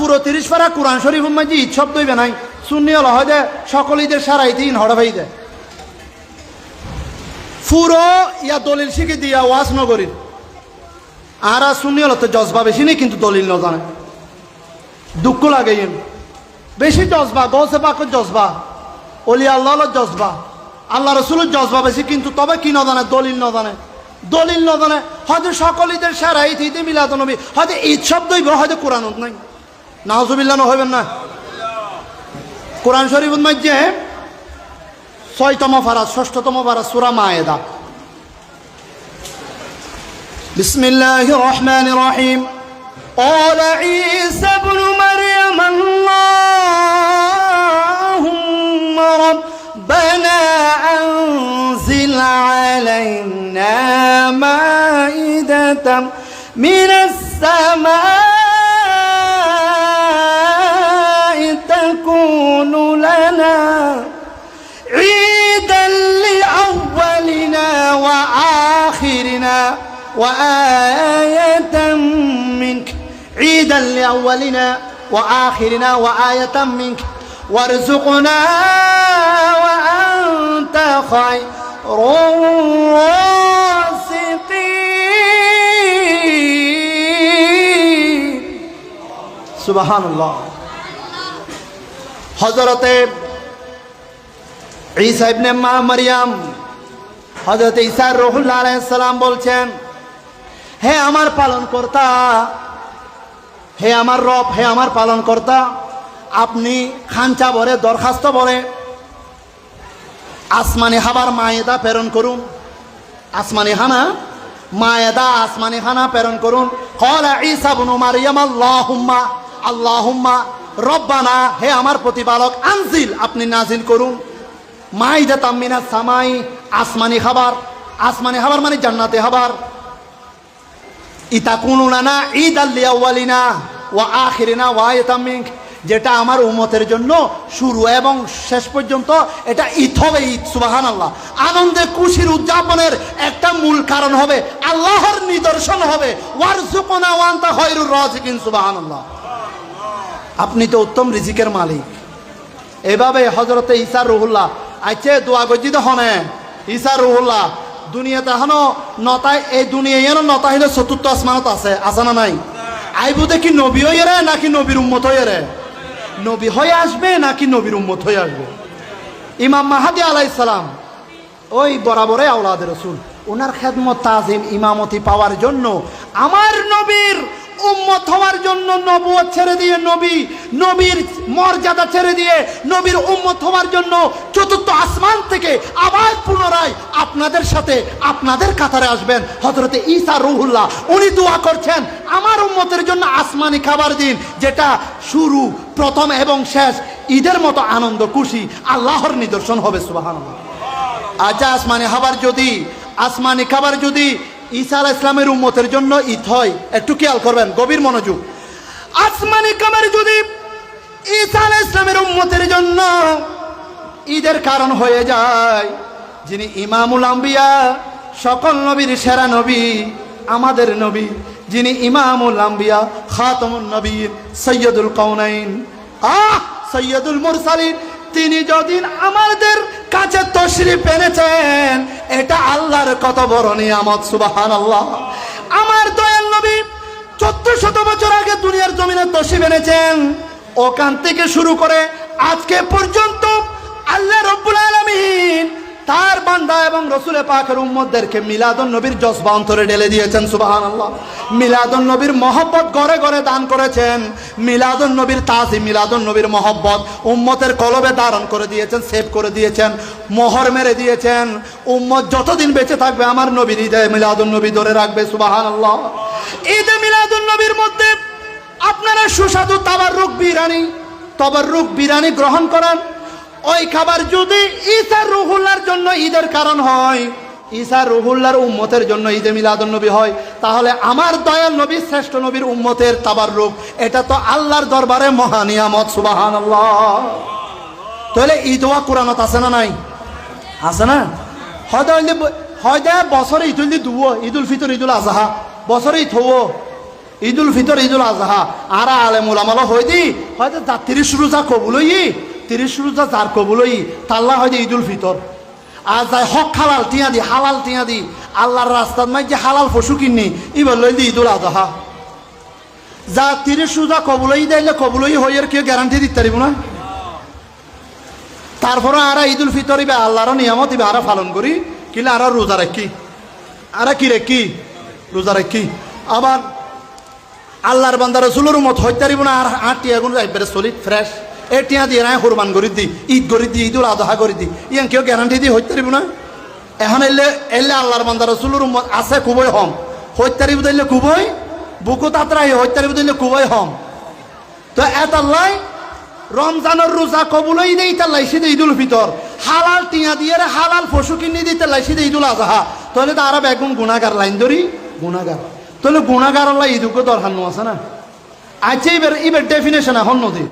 পুরো তিরিশ পারা কোরআন শরীফ মাঝে ঈদ শব্দ হইবে নাই। শুনি হলো হয় যে সকল ঈদের সারাইতে ইন হড়া ভাই দেয় পুরো ইয়া দলিল শিখে দিয়া ওয়াজ নগরীর। আর আর শুনি হলো তো জজবা বেশি নেই, কিন্তু দলিল ন জানে। দুঃখ লাগে ইন বেশি জজবা গৌসে পাকের জজবা, অলি আল্লাহ জজবা, আল্লাহ রসুলের জজবা বেশি, কিন্তু তবে কি না জানে, দলিল ন জানে। দলিল ন জানে হয়তো সকল ঈদের সারা ঈদ, ঈদে মিলাদ নবী হয়তো ঈদ শব্দ হইব হয়তো কোরআন নাই। নাহজুবিল্লাহ হইবেন না কোরআন শরীফ মধ্যে ছয়তম ফারাজ ষষ্ঠতম ফারাজ সুরা মায়েদা بسم الله الرحمن الرحيم قال عيسى ابن مريم اللهم ربنا أنزل علينا مائدة من السماء تكون لنا عيدا لأولنا وآخرنا وآية منك. عيدا لأولنا وآخرنا وآية منك. وارزقنا وأنت خير الرازقين. سبحان الله. হজরতে ঈসা মা মারিয়াম হজরত ঈসা রহুল্লাহ আলাইসালাম বলছেন, হে আমার পালন কর্তা হে আমার রব, হে আমার পালন কর্তা আপনি খাঞ্চা ভরে, দরখাস্ত ভরে, আসমানি হাবার মায়েদা প্রেরণ করুন। আসমানি হানা, মায়েদা আসমানি হানা প্রেরণ করুন। কলা ঈসা বুনু মারিয়াম, আল্লাহুম্মা আল্লাহুম্মা রব্বানা, হে আমার প্রতিপালক, আনজিল, আপনি নাজিল করুন। তাম্মিনা সামাই, আসমানি খাবার। আসমানি খাবার মানে জান্নাতে ঈদ আল্লিয়াওয়ালিনা ওয়া যেটা আমার উমতের জন্য শুরু এবং শেষ পর্যন্ত, এটা ঈদ হবে ঈদ সুবাহান আল্লাহ আনন্দে খুশির উদযাপনের একটা মূল কারণ হবে আল্লাহর নিদর্শন হবে। ওয়ারজুকনা ওয়ান্তা খয়রুর রাজিকিন সুবাহান আল্লাহ আপনি তো উত্তম রিজিকের মালিক। এভাবে হজরতে ঈসা রুহুল্লাহ আইছে দোয়া গজিত হনে। ঈসা রুহুল্লাহ, দুনিয়াতে এখনও নতায় এই দুনিয়া এন নতা হইলে চতুর্থ আসমানত আছে আছে না নাই? আইবু দেখি নবী হয়ে রে নাকি নবীর উম্মত হয়ে রে? নবী হয়ে আসবে নাকি নবীর উম্মত হয়ে আসবে? ইমাম মাহাদি আলাইসালাম ওই বরাবরে আওলাদ রসুল ওনার খেদমত তাজিম, ইমামতি পাওয়ার জন্য আমার নবীর উম্মত হওয়ার জন্য নবুয়ত ছেড়ে দিয়ে নবী, নবীর মর্যাদা ছেড়ে দিয়ে নবীর উম্মত হওয়ার জন্য চতুর্থ আসমান থেকে আবার পুনরায় আপনাদের সাথে আপনাদের কাতারে আসবেন। হজরতে ঈসা রুহুল্লাহ, উনি দোয়া করছেন, আমার উম্মতের জন্য আসমানি খাবার দিন, যেটা শুরু, প্রথম এবং শেষ, ঈদের মতো আনন্দ, খুশি, আল্লাহর নিদর্শন হবে সুবাহান আচ্ছা আসমানি খাবার যদি, আসমানি খাবার যদি ঈসা আলাহ ইসলামের উম্মতের জন্য ঈদ হয়। একটু খেয়াল করবেন, গভীর মনোযোগ। আসমানি খাবার যদি ঈসা আলাহ ইসলামের উম্মতের জন্য ঈদের কারণ হয়ে যায়, যিনি ইমামুল আম্বিয়া, সকল নবীর সেরা নবী, আমাদের নবী, যিনি ইমামুল আম্বিয়া খাতমুল নবী সৈয়দুল কৌনাইন আহ, সৈয়দুল মুরসালিন, তিনি যদিন আমাদের কাছে তশরিফ এনেছেন, এটা আল্লাহর কত বড় নিয়ামত সুবাহান আল্লাহ আমার দয়াল নবী চোদ্দ শত বছর আগে দুনিয়ার জমিনে তশরিফ এনেছেন, ওখান থেকে শুরু করে আজকে পর্যন্ত আল্লাহ রব্বুল আলমিন তার বান্দা এবং রসুলে পাকের উম্মদদেরকে মিলাদুন নবীর জজবা অন্তরে ঢেলে দিয়েছেন সুবাহান আল্লাহ মিলাদুন নবীর মহব্বত ঘরে ঘরে দান করেছেন। মিলাদুন নবীর তাজি, মিলাদুন নবীর মহব্বত উম্মতের কলবে ধারণ করে দিয়েছেন, সেভ করে দিয়েছেন, মোহর মেরে দিয়েছেন। উম্মত যতদিন বেঁচে থাকবে, আমার নবীর ঈদে মিলাদুন নবী ধরে রাখবে সুবাহান আল্লাহ ঈদে মিলাদুন নবীর মধ্যে আপনারা সুস্বাদু তাবার রুখ বিরানি তবার রুখ বিরানি গ্রহণ করেন। ওই খাবার যদি ঈসা রুহুল্লার জন্য ঈদের কারণ হয়, ঈসা রুহুল্লার উম্মতের জন্য ঈদে মিলাদুন নবী হয়, তাহলে আমার দয়াল নবী, শ্রেষ্ঠ নবীর উম্মতের তাবার রূপ এটা তো আল্লাহর দরবারে মহানিয়ামত সুবাহান তাহলে ঈদওয়া কোরআনত আছে না নাই? আছে না? হয়তো হইলে হয়তো বছরে ঈদ হইলে দুব ঈদুল ফিতর ঈদুল আজহা। বছরে ঈদ হব ঈদুল ফিতর ঈদুল আজহা। আর আলে মোলামালা হয়ে দি হয়তো তার তিরিশ রোজা কবুলই তিরিশ রোজা যার কবুলই তাল্লা হয়তো ঈদুল ফিতর। আর যাই হক হালাল টিয়া দি, হালাল টিয়া দি, আল্লাহর রাস্তার মাই যে হালাল পশু কিনি ইবার লই দি ঈদুল আজহা। যা তিরিশ রোজা কবুলই দিলে কবুলই আর কেউ গ্যারান্টি দিতে পারিব না। তারপরে আরা ঈদুল ফিতর ইবে আল্লাহর নিয়ামত ইবে আরা পালন করি, কিলে আরা রোজা রাখি। আরা কি রেখি? রোজা রাখি। আবার আল্লাহর বান্দার রসুলের মত হইতারিব না, আর আট টিয়া গুণ একবারে সলিড, ফ্রেশ। এ টিয়া দিয়ে না কোরবান করি দি, ঈদ করি দি ঈদুল আদহা করি দি। ইয়ান কেউ গ্যারান্টি দিয়ে হইতারিব না। এখন এলে এলে আল্লাহর বান্দার রসুলের আছে, খুবই হম হইতারিব দিলে খুবই, বুকু তাতরাই হইতারিব দিলে খুবই হম তো এত আল্লাহ রমজানের রোজা কবুলই নেই তার লাইসি দে ঈদুল ফিতর। হালাল টিয়া দিয়ে হালাল পশু কিনে দিতে লাইসি দে ঈদুল আজহা। তাহলে তো আরও বেগুন গুণাগার লাইন ধরি গুণাগার তাহলে গুণাগার আল্লাহ ঈদুকে দরকার আছে না? আচ্ছা এবার এবার ডেফিনেশন এখন নদী।